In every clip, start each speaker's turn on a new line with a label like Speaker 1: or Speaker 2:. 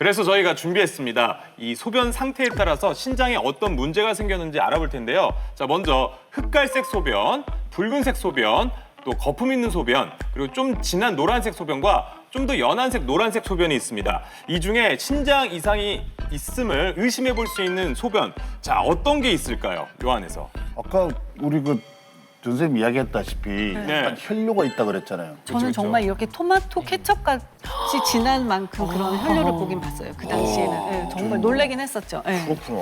Speaker 1: 그래서 저희가 준비했습니다. 이 소변 상태에 따라서 신장에 어떤 문제가 생겼는지 알아볼 텐데요. 자, 먼저 흑갈색 소변, 붉은색 소변, 또 거품 있는 소변, 그리고 좀 진한 노란색 소변과 좀 더 연한색 노란색 소변이 있습니다. 이 중에 신장 이상이 있음을 의심해 볼 수 있는 소변. 자, 어떤 게 있을까요? 요 안에서.
Speaker 2: 아까 우리 그 전선생님 이야기했다시피
Speaker 1: 네.
Speaker 2: 약간 혈뇨가 있다 그랬잖아요.
Speaker 3: 저는
Speaker 1: 그쵸.
Speaker 3: 정말 이렇게 토마토 케첩 같이 진한 만큼 그런 혈류를 보긴 봤어요. 그 당시에는 예, 정말 놀라긴 했었죠. 예.
Speaker 2: 그렇구나.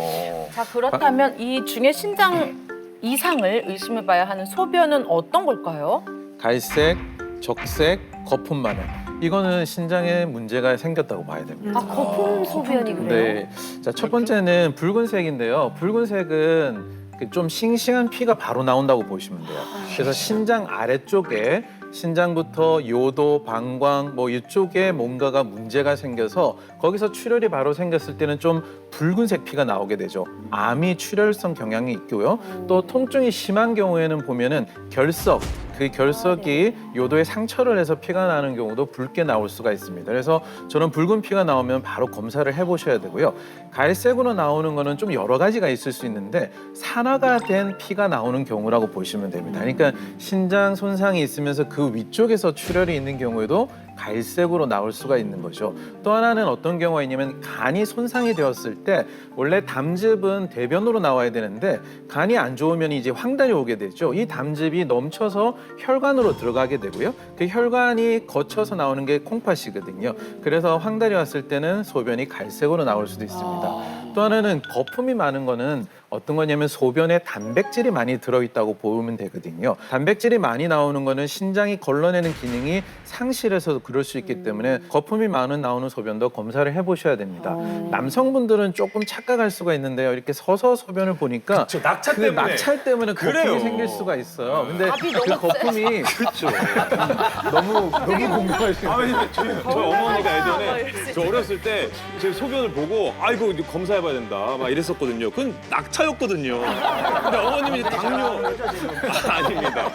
Speaker 4: 자 그렇다면 이 중에 신장 이상을 의심해봐야 하는 소변은 어떤 걸까요?
Speaker 5: 갈색, 적색, 거품 많은 이거는 신장에 문제가 생겼다고 봐야 됩니다.
Speaker 4: 아 거품 소변이 그래요?
Speaker 5: 네. 자, 첫 번째는 붉은색인데요. 붉은색은 그 좀 싱싱한 피가 바로 나온다고 보시면 돼요. 그래서 신장 아래쪽에 신장부터 요도, 방광 뭐 이쪽에 뭔가가 문제가 생겨서 거기서 출혈이 바로 생겼을 때는 좀 붉은색 피가 나오게 되죠. 암이 출혈성 경향이 있고요. 또 통증이 심한 경우에는 보면은 결석, 그 결석이 요도에 상처를 해서 피가 나는 경우도 붉게 나올 수가 있습니다. 그래서 저는 붉은 피가 나오면 바로 검사를 해보셔야 되고요. 갈색으로 나오는 거는 좀 여러 가지가 있을 수 있는데 산화가 된 피가 나오는 경우라고 보시면 됩니다. 그러니까 신장 손상이 있으면서 그 위쪽에서 출혈이 있는 경우에도 갈색으로 나올 수가 있는 거죠. 또 하나는 어떤 경우가 있냐면 간이 손상이 되었을 때 원래 담즙은 대변으로 나와야 되는데 간이 안 좋으면 이제 황달이 오게 되죠. 이 담즙이 넘쳐서 혈관으로 들어가게 되고요. 그 혈관이 거쳐서 나오는 게 콩팥이거든요. 그래서 황달이 왔을 때는 소변이 갈색으로 나올 수도 있습니다. 또 하나는 거품이 많은 거는 어떤 거냐면 소변에 단백질이 많이 들어있다고 보면 되거든요. 단백질이 많이 나오는 거는 신장이 걸러내는 기능이 상실해서 그럴 수 있기 때문에 거품이 많은 나오는 소변도 검사를 해보셔야 됩니다. 남성분들은 조금 착각할 수가 있는데요. 이렇게 서서 소변을 보니까
Speaker 1: 그쵸, 낙차
Speaker 5: 그
Speaker 1: 때문에.
Speaker 5: 낙찰 때문에 거품이
Speaker 1: 그래요.
Speaker 5: 생길 수가 있어요. 근데
Speaker 4: 압이
Speaker 5: 그
Speaker 4: 너무
Speaker 5: 거품이
Speaker 1: 그렇죠.
Speaker 5: 너무 너무.
Speaker 1: 아, 왜냐면 저희, 저희 어머니가 예전에 저 어렸을 때 제 소변을 보고 아이고 이제 검사해봐야 된다 막 이랬었거든요. 그건 낙차 였거든요. 근데 어머님이 이제 당뇨 아, 아닙니다.